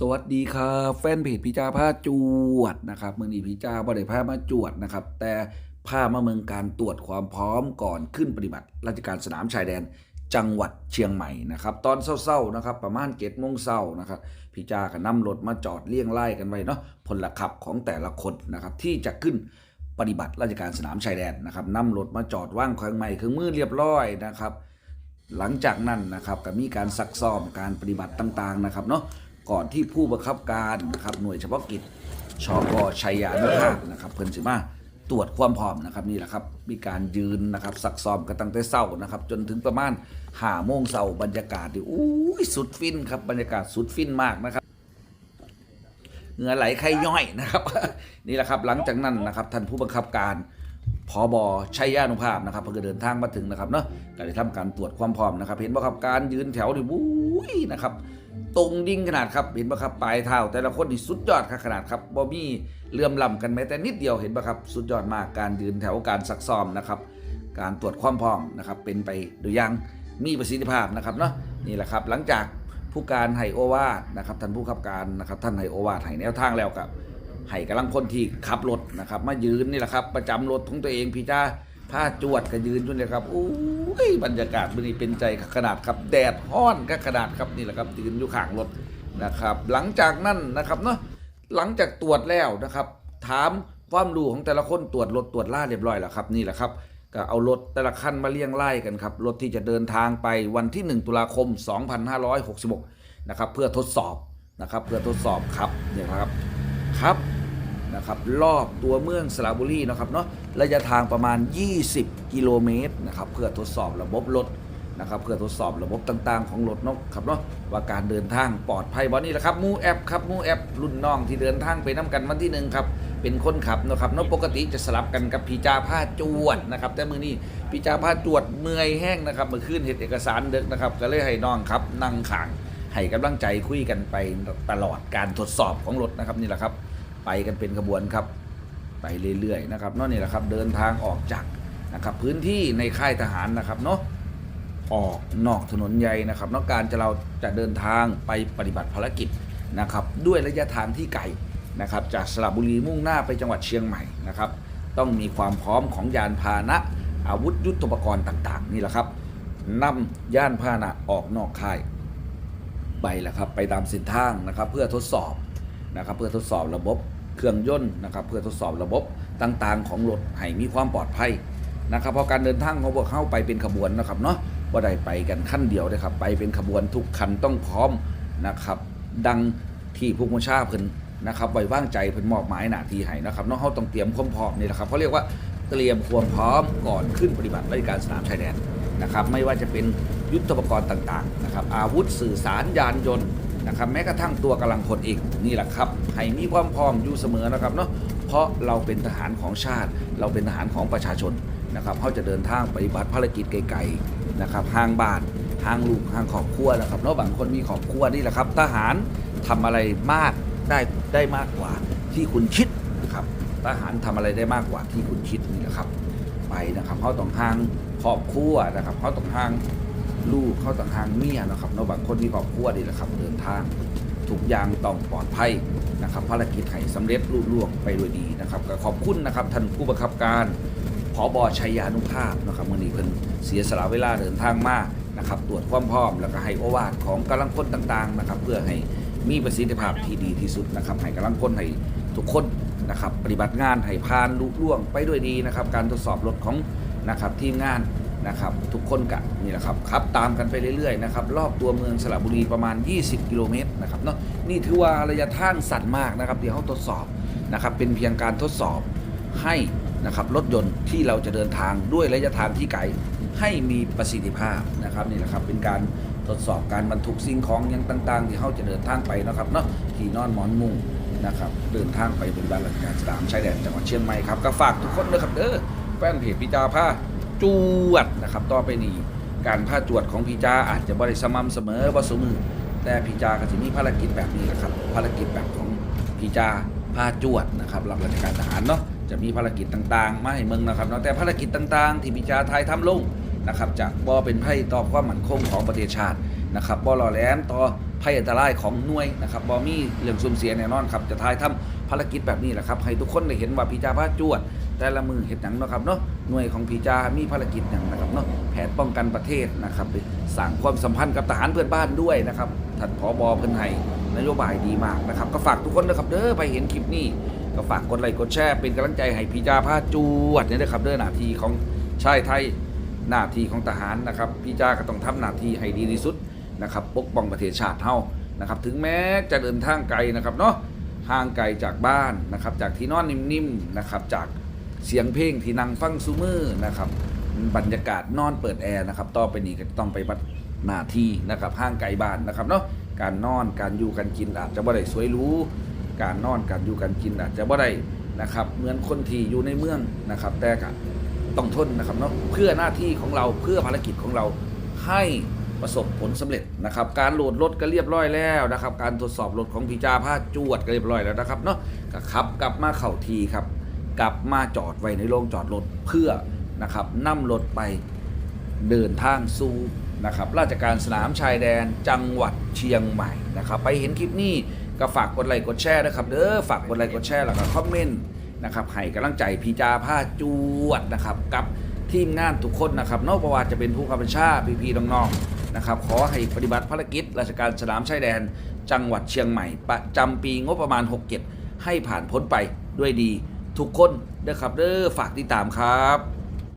สวัสดีครับแฟนเพจพิจาผ้าจวดนะครับเมืองนี้พิจาบ่ได้พามาจวดนะครับ แต่พามาเมืองการตรวจความพร้อมก่อนขึ้นปฏิบัติ ราชการสนามชายแดนจังหวัดเชียงใหม่นะครับ ตอนเศร้าๆนะครับ ประมาณ7จ็ดโมงเช้านะครับพิจาก็นำรถมาจอดเลี่ยงไล่กันไว้เนาะพลขับของแต่ละคนนะครับ ที่จะขึ้นปฏิบัติราชการสนามชายแดนนะครับนำรถมาจอดว่างเครื่องใหม่เครื่องมือเรียบร้อยนะครับ หลังจากนั้นนะครับก็มีการซักซ้อมการปฏิบัติต่างๆนะครับเนาะ ก่อนที่ผู้บังคับการนะครับหน่วยเฉพาะกิจชกชัยยานุภาพนะครับเพิ่นสิมาตรวจความพร้อมนะครับนี่แหละครับมีการยืนนะครับซักซ้อมกันตั้งแต่เช้านะครับ จนถึงประมาณห้าโมงเช้าบรรยากาศดิอู้ยสุดฟินครับบรรยากาศสุดฟินมากนะครับเหงื่อไหลใครย่อยนะครับ นี่แหละครับหลังจากนั้นนะครับท่านผู้บังคับการพอบอชัยยานุภาพนะครับเพิ่งเดินทางมาถึงนะครับเนาะก็ได้ทำการตรวจความพร้อมนะครับ เห็นบ่ครับการยืนแถวนี่วุ้ยนะครับ ตรงดิ่งขนาดครับเห็นบ่ครับปลายเท้าแต่ละคนนี่สุดยอดครับขนาดครับบ่มีเลื่อมล้ำกันแม้แต่นิดเดียวเห็นบ่ครับ สุดยอดมากการยืนแถวการซักซ้อมนะครับ การตรวจความพร้อมนะครับเป็นไปโดยยังมีประสิทธิภาพนะครับเนาะนี่แหละครับหลังจากผู้การไห้โอวาทนะครับท่านผู้ขับการนะครับท่านไห้โอวาทให้แนวทางแล้วกับให้กำลังคนที่ขับรถนะครับมายืนนี่แหละครับประจำรถของตัวเองพี่จ้า ผ้าจวดก็ยืนอยู่เนี่ยครับอู้ยบรรยากาศมันนี่เป็นใจขนาดครับ แดดฮ้อนก็ขนาดครับนี่แหละครับยืนอยู่ข้างรถนะครับ หลังจากนั้นนะครับเนาะหลังจากตรวจแล้วนะครับ ถามความรู้ของแต่ละคนตรวจรถตรวจล่าเรียบร้อยแล้วครับนี่แหละครับก็เอารถแต่ละคันมาเรียงไล่กันครับรถที่จะเดินทางไปวันที่ 1 ตุลาคม 2566 นะครับเพื่อทดสอบนะครับเพื่อทดสอบครับเนี่ยครับครับ นะครับรอบตัวเมืองสระบุรีนะครับเนาะระยะทางประมาณ 20 กิโลเมตรนะครับเพื่อทดสอบระบบรถนะครับเพื่อทดสอบระบบต่างๆ ของรถเนาะครับเนาะว่าการเดินทางปลอดภัยบอนี่แหละครับมูแอปครับมูแอปรุ่นน้องที่เดินทางไปน้กันวันที่หนึ่งครับเป็นคนขับเนาะครับเนาะปกติจะสลับกันกับพีจาผ้าจวดนะครับแต่มือนี้พีจาผ้าจวดเมื่อยแห้งนะครับเมื่อคืนเห็นเอกสารเด็กนะครับก็เลยให้น้องครับนั่งขังให้กำลังใจคุยกันไปตลอดการทดสอบของรถนะครับนี่แหละครับ ไปกันเป็นขบวนครับ ไปเรื่อยๆนะครับนาะนี่แหละครับเดินทางออกจากนะครับพื้นที่ในค่ายทหารนะครับเนาะออกนอกถนนใหญ่นะครับนอกการจะเราจะเดินทางไปปฏิบัติภารกิจนะครับด้วยระยะทางที่ไกลนะครับจากสระบุรีมุ่งหน้าไปจังหวัดเชียงใหม่นะครับต้องมีความพร้อมของยานพาหนะอาวุธยุทโธปกรณ์ต่าง ๆ นี่แหละครับนำยานพาหนะออกนอกค่ายไปแหละครับไปตามเส้นทางนะครับเพื่อทดสอบนะครับเพื่อทดสอบระบบ เครื่องยนต์นะครับเพื่อทดสอบระบบต่างๆ ของรถให้มีความปลอดภัยนะครับเพราะการเดินทางของพวกเข้าไปเป็นขบวนนะครับเนาะว่าได้ไปกันขั้นเดียวนะครับ ไปเป็นขบวนทุกคันต้องพร้อมนะครับดังที่ผู้บัญชาเพิ่นนะครับไว้วางใจเพิ่นมอบหมายหน้าที่ให้นะครับเนาะเขาต้องเตรียมความพร้อมนี่แหละครับเขาเรียกว่าเตรียมความพร้อมก่อนขึ้นปฏิบัติราชการสนามชายแดนนะครับไม่ว่าจะเป็นยุทธปกรณ์ต่างๆนะครับอาวุธสื่อสารยานยนต์ นะครับแม้กระทั่งตัวกำลังพลเองนี่แหละครับให้มีความพร้อมอยู่เสมอนะครับเนาะเพราะเราเป็นทหารของชาติ เราเป็นทหารของประชาชนนะครับเขาจะเดินทางปฏิบัติภารกิจไกลๆนะครับห่างบ้านห่างลูกห่างครอบครัวนะครับแล้วบางคนมีครอบครัวนี่แหละครับทหารทำอะไรมากได้ได้มากกว่าที่คุณคิดนะครับทหารทำอะไรได้มากกว่าที่คุณคิดนี่แหละครับ ไปนะครับเขาต้องห่างครอบครัวนะครับเขาต้องห่าง ลูกเข้าต้องหางเมียนะครับเนาะบางคนมีครอบครัวนี่แหละครับเดินทางทุกยางต้องปลอดภัยนะครับภารกิจให้สำเร็จรุ่ล่วงไปด้วยดีนะครับก็ขอบคุณนะครับท่านผู้บังคับการผอบอชัยยานุภาพนะครับมื่อนี้เพิ่นเสียสละเวลาเดินทางมานะครับตรวจความพร้อมแล้วก็ให้โอวาทของกำลังพลต่างๆนะครับเพื่อให้มีประสิทธิภาพที่ดีที่สุดนะครับให้กำลังพลให้ทุกคนนะครับปฏิบัติงานให้ผ่านลุล่วงไปด้วยดีนะครับการทดสอบรถของนะครับทีมงาน นะครับทุกคนกะนี่แหละครับขับตามกันไปเรื่อยๆนะครับรอบตัวเมืองสระบุรีประมาณ 20 กิโลเมตรนะครับเนาะนี่ถือว่าระยะทางสั้นมากนะครับเดี๋ยวเขาทดสอบนะครับเป็นเพียงการทดสอบให้นะครับรถยนต์ที่เราจะเดินทางด้วยระยะทางที่ไกลให้มีประสิทธิภาพนะครับนี่แหละครับเป็นการทดสอบการบรรทุกสิ่งของย่างต่าง ๆ ที่เขาจะเดินทางไปนะครับเนาะที่นอนหมอนมุงนะครับเดินทางไปบนบานราชการสนามชายแดนจังหวัดเชียงใหม่ครับก็ฝากทุกคนนะครับเด้อแฟนเพจพิจาผ้า จวดนะครับ ต่อไปนี้การผ้าจวดของพิจาอาจจะบริสม่ำเสมอบ่สมือ แต่พิจาก็จะมีภารกิจแบบนี้แหละครับ ภารกิจแบบของพิจาผ้าจวดนะครับรับราชการทหารเนาะจะมีภารกิจต่างๆ มาให้เมืองนะครับเนาะแต่ภารกิจต่างๆ ที่พิจาไทยทำลงนะครับจะบ่เป็นไพ่ต่อความมั่นคงของประเทศชาตินะครับบ่หล่อแหลมต่อภัยอันตรายของหน่วยนะครับบ่มีเรื่องสุ่มเสียแน่นอนครับจะทายทำภารกิจแบบนี้แหละครับให้ทุกคนได้เห็นว่าพีจาพาจวด แต่ละมือเห็ดหนังเนาะครับเนาะหน่วยของพีจามีภารกิจอย่างนะครับเนาะแผนป้องกันประเทศนะครับสร้างความสัมพันธ์กับทหารเพื่อนบ้านด้วยนะครับท่านผอบอเพิ่นให้นโยบายดีมากนะครับก็ฝากทุกคนนะครับเด้อไปเห็นคลิปนี้ก็ฝากกดไลค์กดแชร์เป็นกำลังใจให้พี่จาพาจวดเนี่ยนะครับเด้อหน้าที่ของชายไทยหน้าที่ของทหารนะครับพี่จาก็ต้องทำหน้าที่ให้ดีที่สุดนะครับ ปกป้องประเทศชาติเฮานะครับ ถึงแม้จะเดินทางไกลนะครับเนาะห่างไกลจากบ้านนะครับ จากที่นอนนิ่มๆนะครับจาก เสียงเพลงที่นั่งฟังซูมือนะครับ บรรยากาศนอนเปิดแอร์นะครับต่อไปนี้ก็ต้องไปบัดหน้าที่นะครับห่างไกลบ้านนะครับเนาะการนอนการอยู่การกินอาจจะบ่ได้สวยรู้ การนอนการอยู่การกินอาจจะบ่ได้นะครับเหมือนคนที่อยู่ในเมืองนะครับ แต่ก็ต้องทนนะครับเนาะเพื่อหน้าที่ของเราเพื่อภารกิจของเราให้ประสบผลสำเร็จนะครับ การโหลดรถก็เรียบร้อยแล้วนะครับ การตรวจสอบรถของพีจาพาจวดก็เรียบร้อยแล้วนะครับเนาะก็ขับกลับมาเข้าทีครับ กลับมาจอดไว้ในโรงจอดรถเพื่อนะครับนำรถไปเดินทางสู่นะครับราชการสนามชายแดนจังหวัดเชียงใหม่นะครับ ไปเห็นคลิปนี้ก็ฝากกดไลค์กดแชร์นะครับเด้อฝากกดไลค์กดแชร์แล้วก็คอมเมนต์นะครับให้กำลังใจพีจาผ้าจวดนะครับกับทีมงานทุกคนนะครับนอกประวัติจะเป็นผู้กำกับชาพี่พี่ๆน้องๆนะครับขอให้ปฏิบัติภารกิจ ราชการสนามชายแดน จังหวัดเชียงใหม่ ประจำปีงบประมาณ 67 ให้ผ่านพ้นไปด้วยดี ทุกคนเด้อครับเด้อฝากติดตามครับ